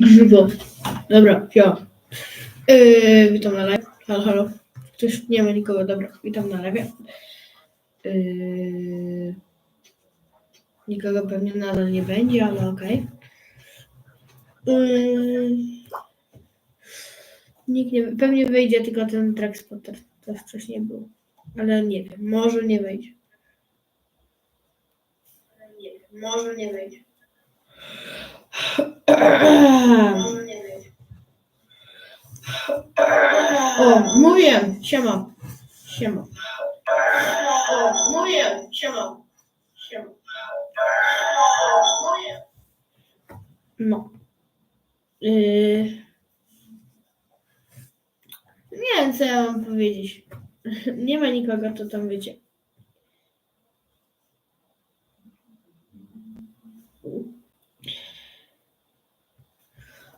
Grzybo. Dobra, ja. Yy, witam na live. Halo, halo. Ktoś nie ma nikogo, dobra. Witam na live. Yy, nikogo pewnie nadal nie będzie, ale okej. Yy, nikt nie, pewnie wyjdzie tylko ten track spotter. To wcześniej był. Ale nie wiem, może nie wejdzie. Nie wiem, może nie wejdzie. O, mówię, siema. Siema. O, mówię, siema. Siema. O, mówię. No. Yy... Nie wiem, co ja mam powiedzieć. Nie ma nikogo, to tam wiecie.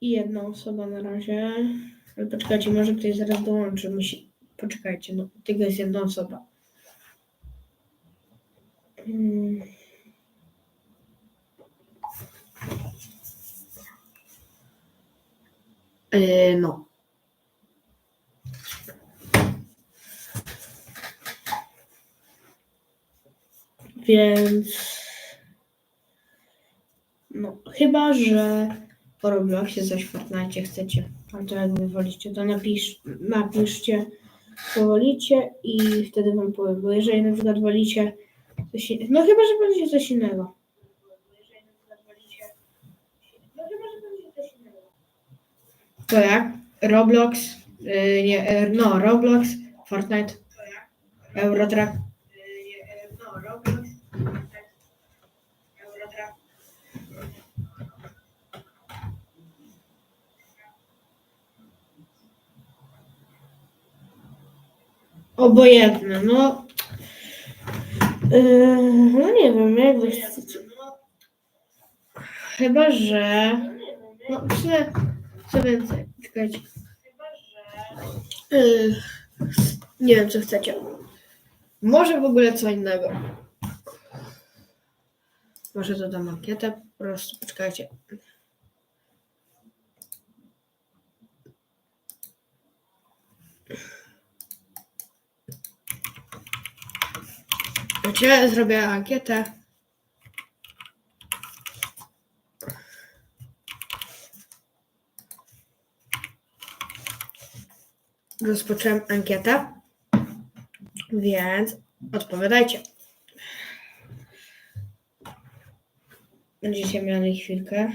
I jedna osoba na razie. Ale poczekajcie, może ktoś zaraz dołączy. Musi... Poczekajcie, no tego jest jedna osoba. Mm. Yy, no. Więc. No, chyba, że po Robloxie coś w Fortnite chcecie. A to jak wy wolicie, to napisz, napiszcie, co wolicie i wtedy wam powiem. Bo jeżeli na przykład wolicie coś No innego. No chyba, że wolicie coś innego. To jak? Roblox, yy, nie, no Roblox, Fortnite, Eurotrack. Yy, no Roblox, Fortnite, Eurotrack. Obojętne, no. Yy, no nie wiem, jak wy chcecie. Chyba, że. No, sumie, co więcej, czekajcie. Yy, nie wiem, co chcecie. Może w ogóle co innego. Może dodam ankietę, po prostu poczekajcie. Wiecie, zrobię ankietę. Rozpocząłem ankietę, więc odpowiadajcie. Będziecie mieli chwilkę.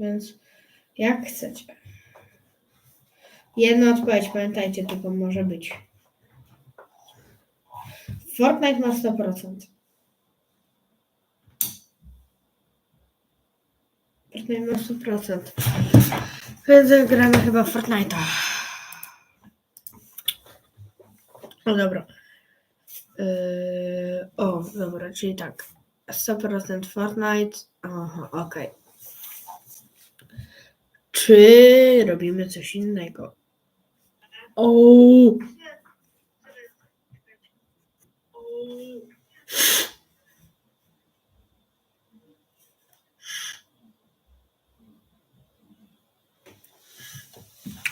Więc jak chcecie. Jedna odpowiedź, pamiętajcie, tylko może być. Fortnite ma 100%. Fortnite ma 100%. Więc gramy chyba Fortnite'a. No dobra. Yy, o, dobra, czyli tak. 100% Fortnite. Aha, okej. Czy robimy coś innego? O!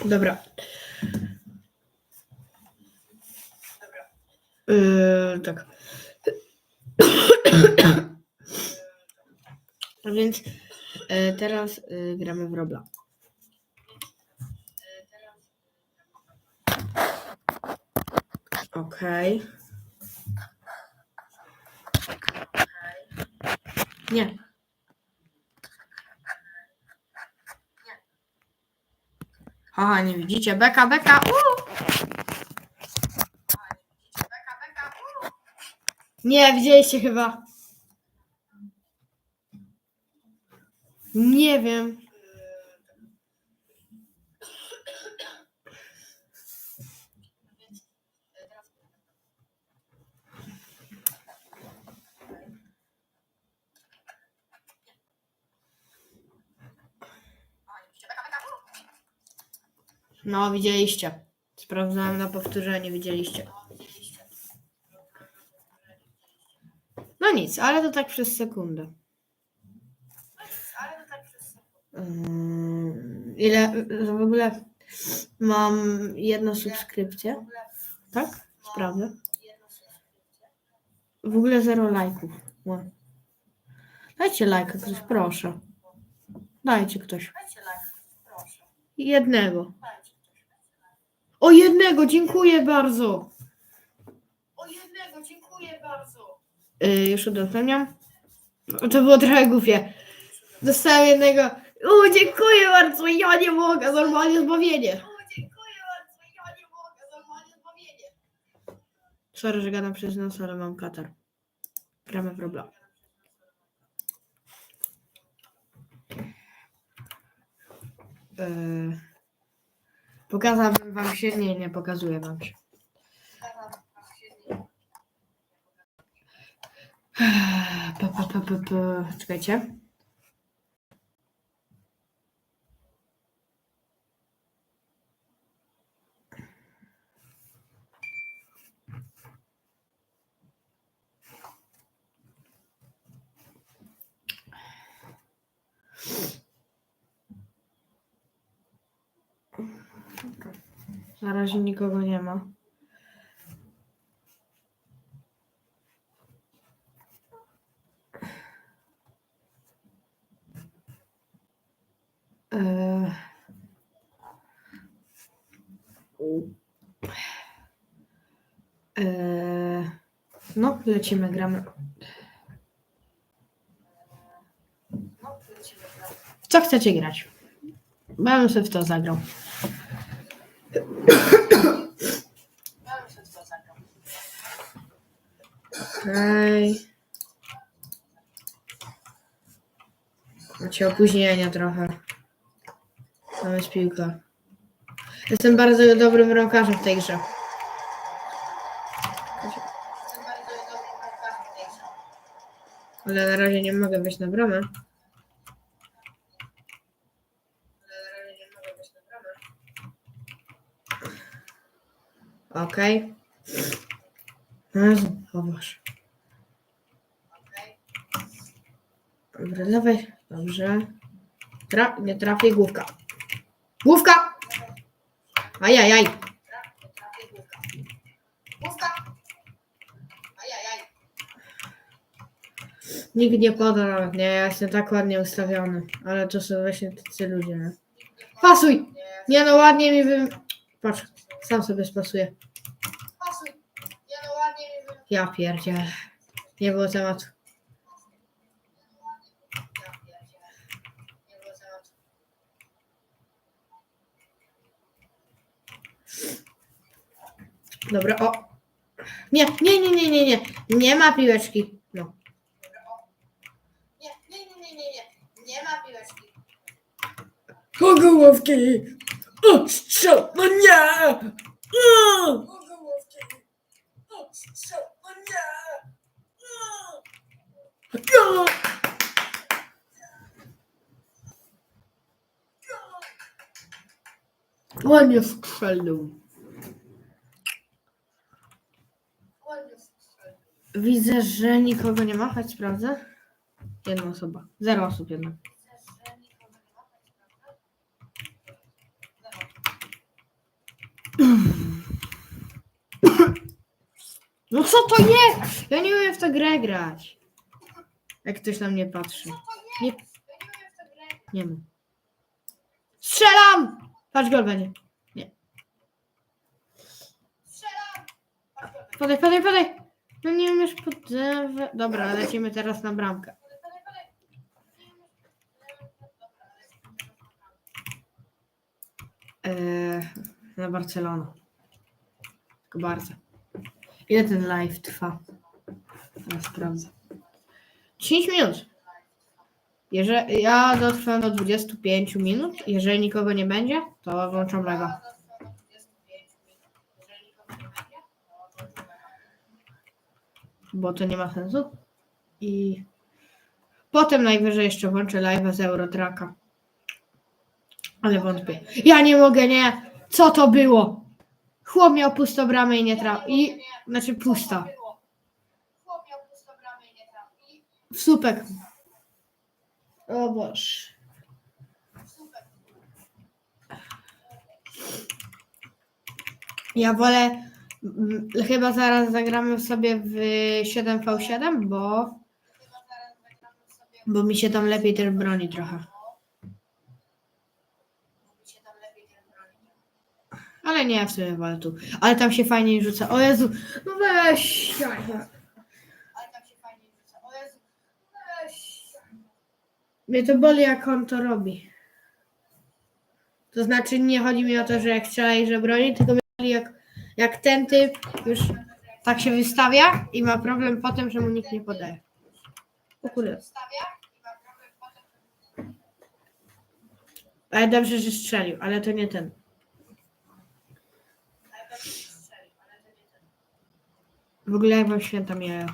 Dobra. Yy, tak. Więc e, teraz e, gramy w Robla. Okej. Nie. Haha, nie widzicie? Beka, beka. Uuu. Nie, widzieliście chyba. Nie wiem. No, widzieliście. Sprawdzałem na powtórzenie, widzieliście. No nic, ale to tak przez sekundę. Ym, Ile w ogóle mam jedną subskrypcję? Tak? Sprawdzę. W ogóle zero lajków. Dajcie lajka ktoś, proszę. Dajcie ktoś. Jednego. O jednego, dziękuję bardzo. O jednego, dziękuję bardzo. Yy, już udostępniam. To było trochę głupie. Dostałem jednego. O, dziękuję bardzo, ja nie mogę, normalnie zbawienie. O, dziękuję bardzo, ja nie mogę, normalnie zbawienie. Sorry, że gadam przez nos, ale mam katar. Gramy w Roblox. Yy, pokazałbym wam się, nie, nie pokazuję wam się. Pa, pa, pa, pa, pa. Czekajcie. Na razie nikogo nie ma. Eee. No, lecimy, gramy. Co chcecie grać? Ja bym sobie w to zagrał. Okej. Macie opóźnienia trochę. Tam jest piłka. Jestem bardzo dobrym bramkarzem w tej grze. Ale na razie nie mogę wejść na bramę. Okej. Jezu, o Boże. Dobra, dawaj. Dobrze. Tra nie trafię główka. Główka! Ajajaj. Główka! Ajajaj. Nikt nie poda nawet, nie? Ja jestem tak ładnie ustawiony. Ale to są właśnie tacy ludzie, nie? Pasuj! Nie no, ładnie mi wy... Patrz, sam sobie spasuję. Ja pierdzielę. Nie było tematu. Dobra, o. Nie, nie, nie, nie, nie, nie. Nie ma piłeczki. No. Nie, nie, nie, nie, nie, nie. Nie ma piłeczki. O, strzał! No nie! O! O gołówki! O, strzał! No nie! O! O! Ładnie strzelił. Widzę, że nikogo nie ma, choć sprawdzę. Jedna osoba. Zero osób jednak. No co to jest? Ja nie umiem w tę grę grać. Jak ktoś na mnie patrzy. Nie, nie wiem. Strzelam! Patrz gol będzie. Nie. Podaj, podaj, podaj. No nie umiesz pod... Dobra, lecimy teraz na bramkę. Eee, na Barcelonę. Tylko bardzo. Ile ten live trwa? Teraz sprawdzę. 10 minut. Jeżeli ja dotrwam do 25 minut, jeżeli nikogo nie będzie, to włączam live'a. Bo to nie ma sensu. I potem najwyżej jeszcze włączę live'a z Eurotraka. Ale wątpię. Ja nie mogę, nie. Co to było? Chłop miał pustą bramę i nie trafił. I znaczy pusta. W słupek. O Boże. Ja wolę. mm, Chyba zaraz zagramy sobie w 7v7, bo. Bo mi się tam lepiej też broni trochę. Ale nie, w sumie wolę tu. Ale tam się fajnie rzuca. O Jezu, no weź. Mnie to boli, jak on to robi. To znaczy, nie chodzi mi o to, że jak strzela i że broni, tylko mnie boli, jak, jak ten typ już tak się wystawia i ma problem potem, że mu nikt nie podaje. O kurde. Ale dobrze, że strzelił, ale to nie ten. W ogóle jak wam święta mijają.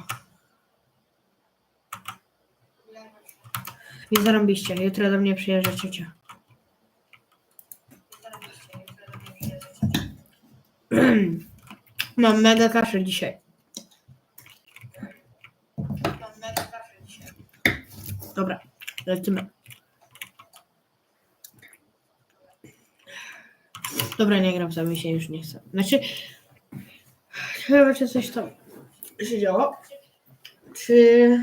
Nie zarąbiście. Jutro do mnie przyjeżdża ciocia. Mam mega kaszę dzisiaj. Dobra, lecimy. Dobra, nie gram sam, mi się już nie chce. Znaczy, chyba czy coś tam się działo. Czy...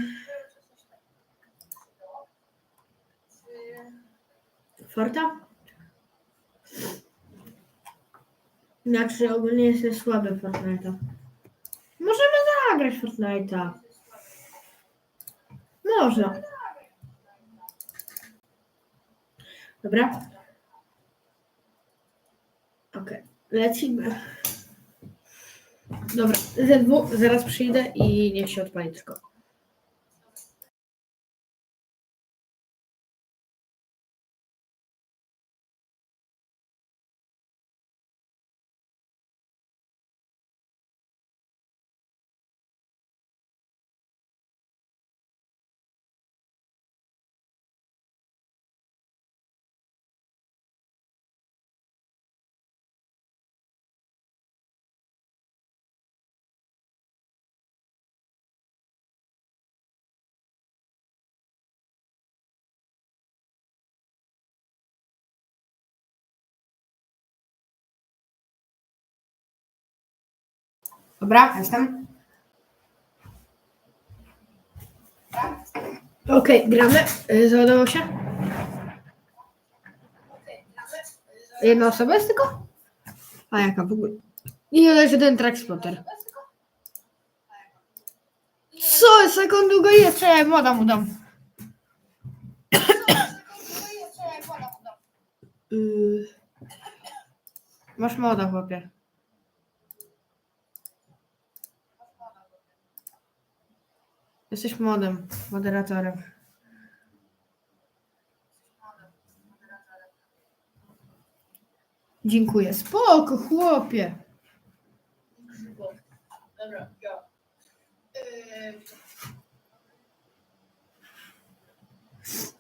Forta? Znaczy ogólnie jestem słaby w Fortnite'a. Możemy zagrać Fortnite'a. Można. Dobra. Okej, lecimy. Dobra, ZW, zaraz przyjdę i niech się odpali tylko. Dobra, jestem. Okej, gramy. Y, się? Jedna osoba jest tylko? A jaka w ogóle? Nie, ale że ten track spotter. Co? długo jest? Czekaj, moda mu dam. Yy. Masz moda, chłopie. Jesteś modem, moderatorem. Dziękuję. Spoko, chłopie. Dobra, ja.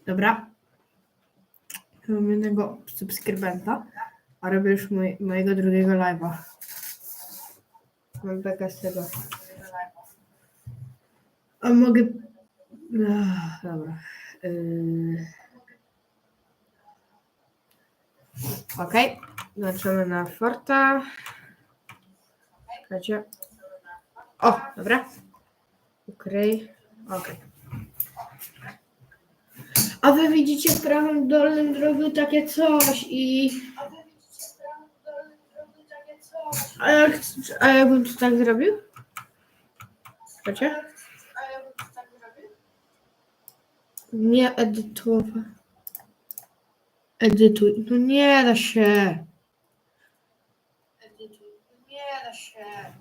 Dobra. Mam jednego subskrybenta, a robię już mojego drugiego live'a. Mam bekę z tego. A mogę. Ach, dobra. Yy... Okej. Zobaczymy na Forta. Czekajcie. O, dobra. Ukryj. Okej. A wy widzicie w prawym dolnym rogu takie coś i... A, jak, a jakbym to tak zrobił? Czekajcie. Nie edytowa. Edytuj. No nie da się. da się.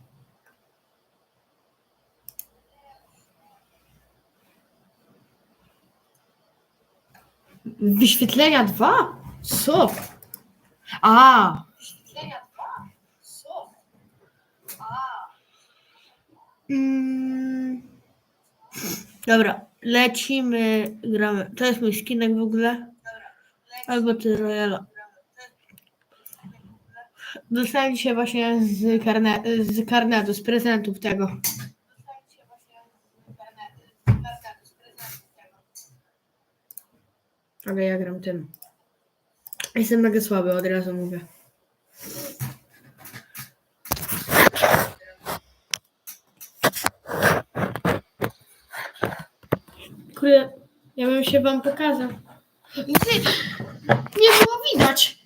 Wyświetlenia dwa? Co? A. Wyświetlenia dwa? Co? A. Mm. Dobra, lecimy, gramy. To jest mój skinek w ogóle. Albo ty Royala. Dostałem dzisiaj właśnie z, karne, z karnetu, z prezentów tego. Ale ja gram tym. Jestem mega słaby, od razu mówię. Kurde, ja bym się wam pokazał. Ty, nie było widać.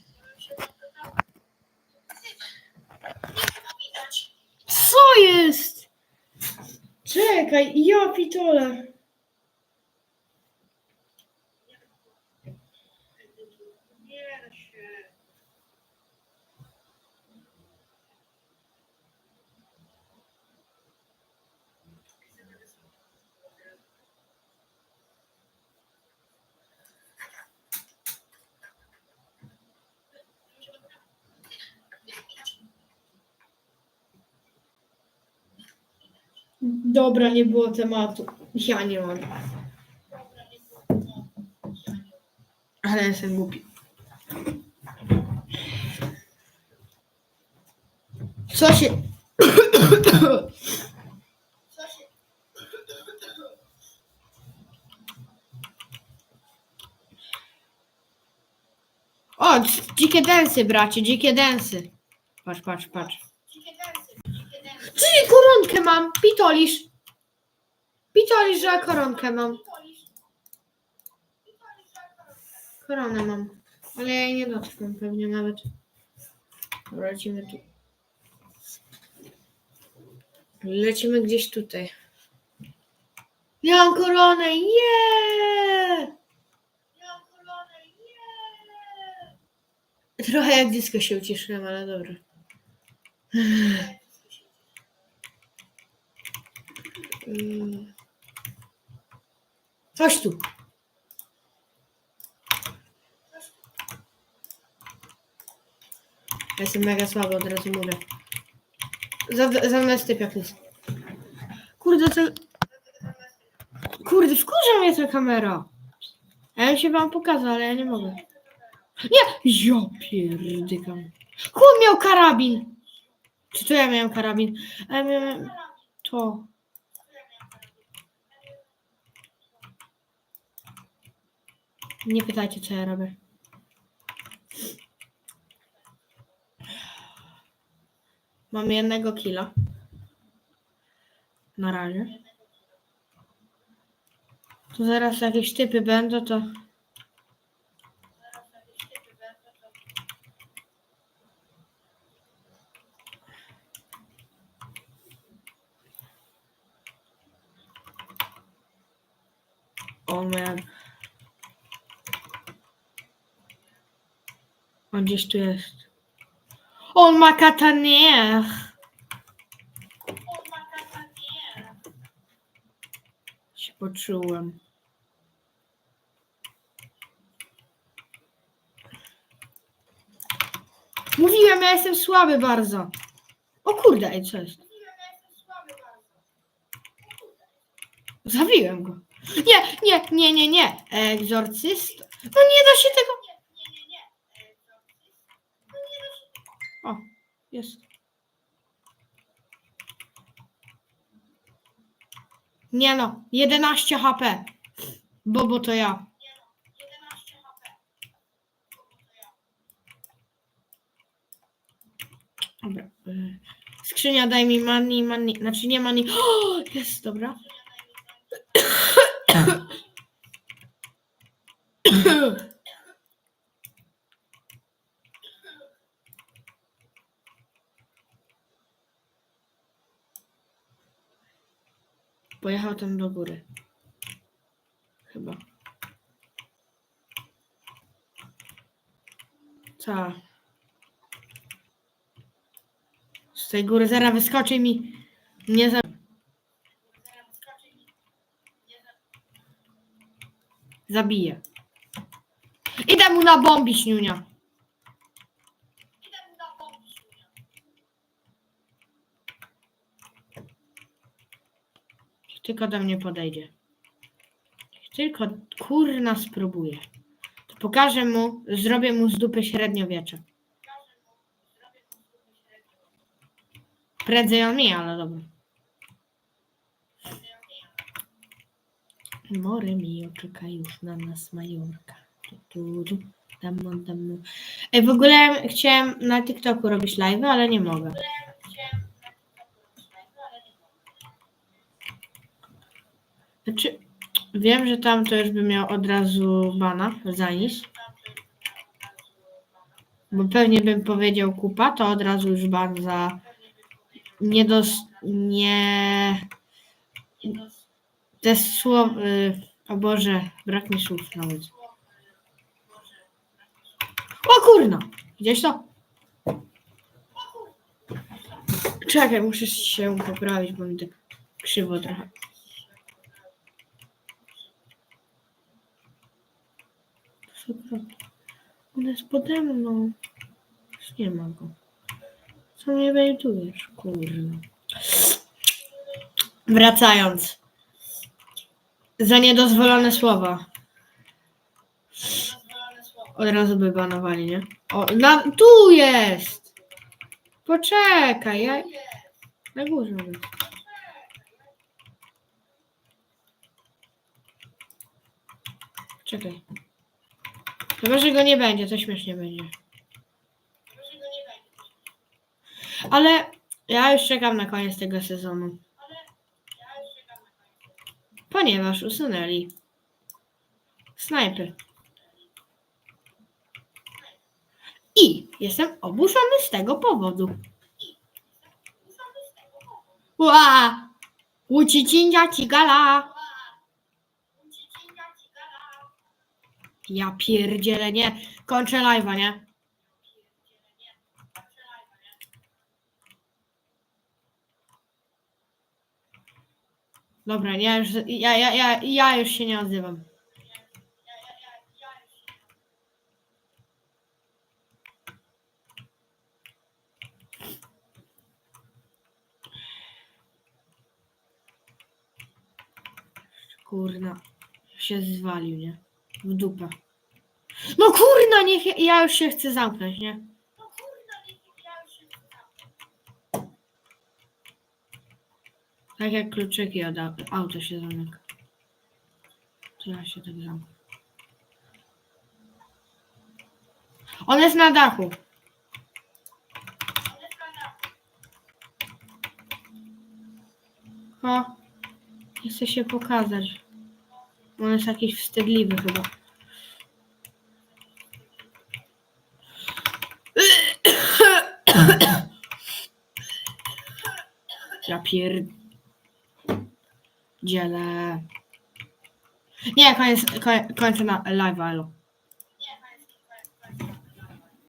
Co jest? Czekaj, ja pitole. Dobra, nie było tematu. Ja nie mam. Ale jestem głupi. Co się... O, dzikie densy, bracie, dzikie densy. Patrz, patrz, patrz. Czyli koronkę mam, pitolisz. Pitolisz, że koronkę mam. Koronę mam. Ale ja jej nie dotknę pewnie nawet. Lecimy tu. Lecimy gdzieś tutaj. Ja mam koronę, yeah! Trochę jak dziecko się ucieszyłem, ale dobra. Mm. Chodź tu. Ja jestem mega słaby, od razu mówię. Za- typ jak jest. Kurde, to... Kurde, wkurza mnie ta kamera. Ja bym się wam pokazał, ale ja nie mogę. Nie! Ja pierdykam. Chłop miał karabin. Czy to ja miałem karabin? A ja miałem... To. Nie pytajcie, co ja robię. Mam jednego killa. Na razie. Tu zaraz jakieś typy będą, to... O man. On gdzieś tu jest. On ma katanier. Się poczułem. Mówiłem, ja jestem słaby bardzo. O kurde, ej, jest? Zabiłem go. Nie, nie, nie, nie, nie. Egzorcyst. No nie da się tego. O, jest. Nie no, 11 HP. Bobo to ja. Dobra. y, Skrzynia daj mi money, money. Znaczy nie money. O, jest, dobra. Pojechał tam do góry. Chyba. Co? tej góry zaraz wyskoczy mi nie za... Zabije. Idę mu na bombi, śniunia. Tylko do mnie podejdzie. Tylko kurna spróbuje. To pokażę mu, zrobię mu z dupy średniowiecze. Prędzej on mi, ale dobra. More mio, czeka już na nas Majorka. Tu, tu. Damo, damo. Ej, w ogóle chciałem na TikToku robić live, ale nie mogę. Znaczy, wiem, że tam to już by miał od razu bana za nic. Bo pewnie bym powiedział kupa, to od razu już ban za nie dos... nie... Te słowa... O Boże, brak mi słów nawet. O kurna! Gdzieś to? Czekaj, muszę się poprawić, bo mi tak krzywo trochę. Super. On jest pode mną. Już nie ma go. Co mnie wejdujesz, kurwa. Wracając. Za niedozwolone słowa. Od razu by banowali, nie? O, na, tu jest! Poczekaj, ja... Na górze być. Czekaj. Chyba, że go nie będzie, to śmiesznie będzie. Ale ja już czekam na koniec tego sezonu. Ponieważ usunęli snajpy. I jestem oburzony z tego powodu. Ła! Łucicinja cigala! Ja pierdzielę, nie. Kończę live'a, nie? Dobra, ja już, ja, ja, ja, ja już się nie odzywam. Kurna, się zwalił, nie? W dupę. No kurna, niech ja, ja już się chcę zamknąć, nie? Tak jak kluczyki od au- auta się zamyka. To ja się tak zamknę. On jest na dachu. O, nie chce się pokazać. On jest jakiś wstydliwy chyba. Ja pier... Dzielę. Nie, koniec, koń, kończę na live, elo.